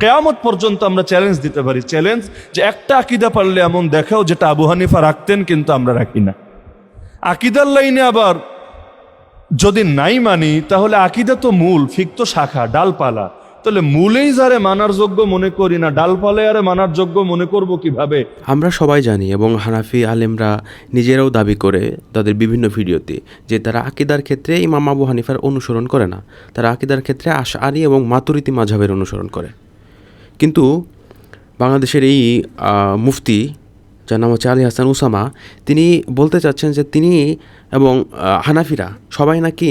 কেয়ামত পর্যন্ত আমরা চ্যালেঞ্জ দিতে পারি। চ্যালেঞ্জ যে একটা আকিদা পারলে এমন দেখাও যেটা আবু হানিফা রাখতেন কিন্তু আমরা রাখি না। আকিদার লাইনে আবার যদি নাই মানি, তাহলে আকিদা তো মূল, ফিক তো শাখা, ডালপালা। তাহলে মূলেই যারে মানার যোগ্য মনে করি না ডালপালে আরে মানার যোগ্য মনে করব কীভাবে? আমরা সবাই জানি এবং হানাফি আলেমরা নিজেরাও দাবি করে তাদের বিভিন্ন ভিডিওতে যে তারা আকিদার ক্ষেত্রে ইমাম আবু হানিফার অনুসরণ করে না। তারা আকিদার ক্ষেত্রে আশআরি এবং মাতুরিতি মাঝাবের অনুসরণ করে। কিন্তু বাংলাদেশের এই মুফতি, যার নাম হচ্ছে আলী হাসান উসামা, তিনি বলতে চাচ্ছেন যে তিনি এবং হানাফিরা সবাই নাকি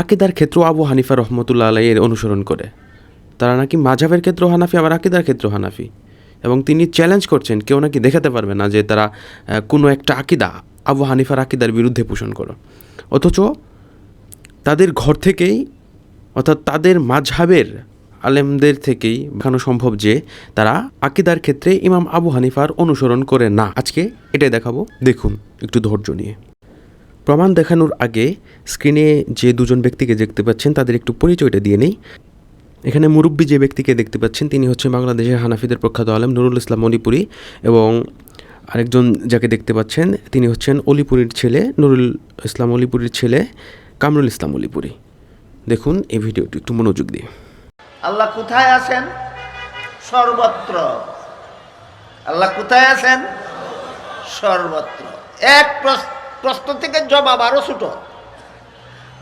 আকিদার ক্ষেত্রেও আবু হানিফা রহমতুল্লাহ আলাই এর অনুসরণ করে। তারা নাকি মাঝাবের ক্ষেত্রেও হানাফি, আবার আকিদার ক্ষেত্রেও হানাফি। এবং তিনি চ্যালেঞ্জ করছেন, কেউ নাকি দেখাতে পারবে না যে তারা কোনো একটা আকিদা আবু হানিফার আকিদার বিরুদ্ধে পোষণ করো। অথচ তাদের ঘর থেকেই, অর্থাৎ তাদের মাঝহাবের আলেমদের থেকেই দেখানো সম্ভব যে তারা আকিদার ক্ষেত্রে ইমাম আবু হানিফার অনুসরণ করে না। আজকে এটাই দেখাবো। দেখুন, একটু ধৈর্য নিয়ে। প্রমাণ দেখানোর আগে স্ক্রিনে যে দুজন ব্যক্তিকে দেখতে পাচ্ছেন, তাদের একটু পরিচয়টা দিয়ে নেই। এখানে মুরব্বী যে ব্যক্তিকে দেখতে পাচ্ছেন, তিনি হচ্ছেন বাংলাদেশের হানাফিদের প্রখ্যাত আলেম নুরুল ইসলাম মণিপুরি এবং আরেকজন যাকে দেখতে পাচ্ছেন, তিনি হচ্ছেন অলিপুরীর ছেলে নুরুল ইসলাম অলিপুরীর ছেলে কামরুল ইসলাম অলিপুরি। দেখুন এই ভিডিওটি, একটু মনোযোগ দিয়ে। আল্লাহ কোথায় আছেন? সর্বত্র। আল্লাহ কোথায় আছেন? সর্বত্র। এক প্রশ- প্রশ্ন থেকে জবাব আরও ছোট।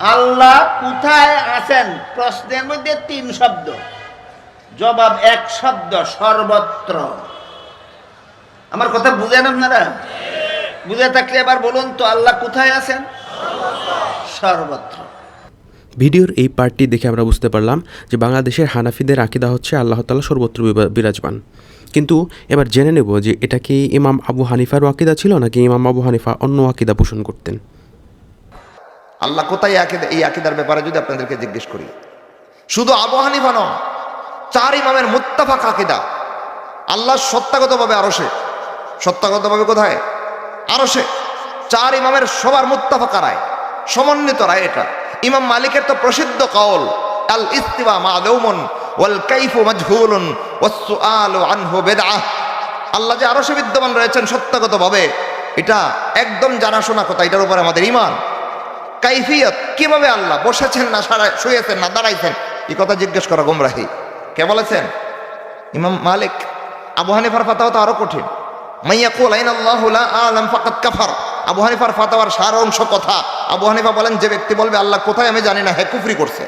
আল্লাহ কোথায় আছেন? প্রশ্নের মধ্যে তিন শব্দ। জবাব এক শব্দ, সর্বত্র। আমার কথা বুঝেন আপনারা? বুঝে থাকলে এবার বলুন তো, আল্লাহ কোথায় আছেন? সর্বত্র। ভিডিওর এই পার্টটি দেখে আমরা বুঝতে পারলাম যে বাংলাদেশের হানাফিদের আকিদা হচ্ছে আল্লাহ তালা সর্বত্র বিরাজমান। কিন্তু এবার জেনে নেব যে এটা কি ইমাম আবু হানিফার আকিদা ছিল নাকি ইমাম আবু হানিফা অন্য আকিদা পোষণ করতেন? আল্লাহ কোথায় এই আকিদা এই আকিদার ব্যাপারে যদি আপনাদেরকে জিজ্ঞেস করি, শুধু আবু হানিফা নয়, চার ইমামের মুত্তাফাক আকিদা। আল্লাহ সত্তাগতভাবে আরও সে সত্তাগতভাবে কোথায়? আরও সে চার ইমামের সবার মুত্তাফাক রায় সমন্বিত রায় এটা। ইমাম মালিকের তো প্রসিদ্ধ কওল, আল ইস্তিবা মাদৌমন ওয়াল কাইফু মাজহুলুন, ওয়াস সুআলু আনহু বিদআহ আল্লাহ যে আরও সে বিদ্যমান রয়েছেন সত্যগতভাবে, এটা একদম জানাশোনা কথা, এটার উপরে আমাদের ইমান কাইফিয়ত কীভাবে আল্লাহ বসেছেন না সারা, শুয়েছেন না দাঁড়াইছেন? এই কথা জিজ্ঞেস করা গুমরাহি। কে বলেছেন? ইমাম মালিক। আবু হানিফার ফাতাও তো আরও কঠিন। মাইয়া কুল আইন আল্লাহ আলাম ফাকাত কাফার। আবু হানিফার ফাতাওয়ার সার অংশ কথা। আবু হানিফা বলেন, যে ব্যক্তি বলবে, আল্লাহ কোথায় আমি জানি না, হে কুফরি করছে।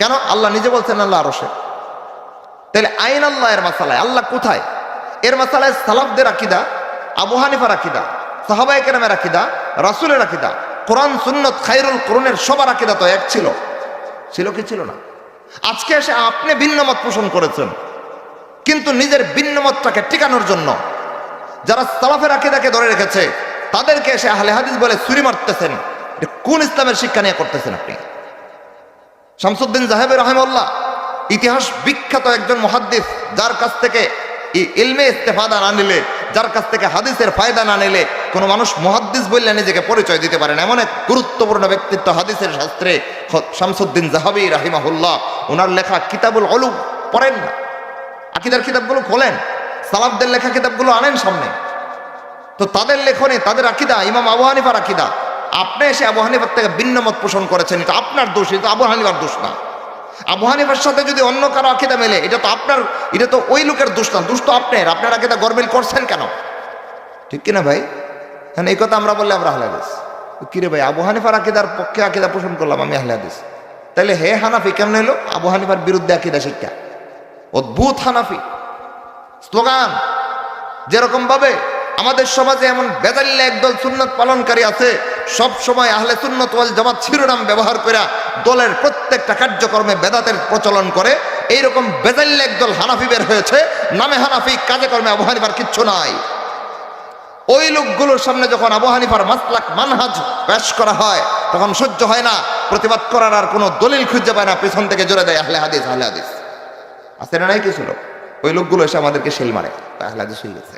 কেন? আল্লাহ নিজে বলছেন, আল্লাহ আরশে। তাহলে আইন আল্লাহ এর মাসালায়, আল্লাহ কোথায়? এর মাসালায় সালাফদের আকিদা, আবু হানিফার আকিদা সাহাবাই কেরামের আকিদা, রাসুলের আকিদা, কোরআন, সুন্নত খাইরুল করুনের সবার আকিদা তো এক ছিল। ছিল কি ছিল না? আজকে এসে আপনি ভিন্ন মত পোষণ করেছেন, কিন্তু নিজের ভিন্ন মতটাকে টিকানোর জন্য যারা সালাফের আকিদাকে ধরে রেখেছে তাদেরকে এসে আহলে হাদিস বলে চুরি মারতেছেন। কোন ইসলামের শিক্ষা নিয়ে করতেছেন আপনি? শামসুদ্দিন জাহেব রহমল্লাহ ইতিহাস বিখ্যাত একজন মহাদ্দিস, যার কাছ থেকে এই ইলমে ইস্তেফাদা না নিলে, যার কাছ থেকে হাদিসের ফায়দা না নিলে, কোনো মানুষ মহাদ্দিস বললে নিজেকে পরিচয় দিতে পারেন এমন এক গুরুত্বপূর্ণ ব্যক্তিত্ব হাদিসের শাস্ত্রে শামসুদ্দিন জাহাবি রাহিমাহুল্লাহ ওনার লেখা কিতাবুল অলু পড়েন না। আকিদার কিতাবগুলো খোলেন, সালাফদের লেখা কিতাবগুলো আনেন সামনে। তো তাদের লেখনে, তাদের আকিদা, ইমাম আবু হানিফার আকিদা। আপনি এসে আবু হানিফার থেকে ভিন্ন মত পোষণ করেছেন, এটা আপনার দোষ, এটা আবু হানিফার দোষ না। আবু হানিফার সাথে যদি অন্য কারও আকিদা মেলে, এটা তো আপনার, এটা তো ওই লোকের দোষ না, দোষ তো আপনার। আপনার আকিদা গরমিল করছেন কেন? ঠিক কিনা ভাই? হ্যাঁ এই কথা আমরা বললে আমরা হালাদিস কিরে ভাই, আবু হানিফার আকিদার পক্ষে আকিদা পোষণ করলাম আমি হালাদিস তাহলে হে হানাফি কেমন হলো? আবু হানিফার বিরুদ্ধে আকিদা শিক্ষা। অদ্ভুত হানাফি। স্লোগান। যেরকম ভাবে আমাদের সমাজে এমন বেদাল্লা একদল সুন্নত পালনকারী আছে, সব সময় আহলে সুন্নত ওয়াল জামাত শিরোনাম ব্যবহার করে দলের প্রত্যেকটা কার্যক্রমে বেদাতের প্রচলন করে। এইরকম বেদাল্লা একদল হানাফি বের হয়েছে, নামে হানাফি কাজে কর্মে আবু হানিফার কিচ্ছু নাই। ওই লোকগুলোর সামনে যখন আবু হানিফার মাসলাক মানহাজ পেশ করা হয়, তখন সহ্য হয় না, প্রতিবাদ করার আর কোনো দলিল খুঁজে পায় না, পেছন থেকে জোরে দেয়, আহলে হাদিস আহলে হাদিস। না নাই কিছু লোক? ওই লোকগুলো এসে আমাদেরকে শিল মারে, আহলে হাদিস হয়ে গেছে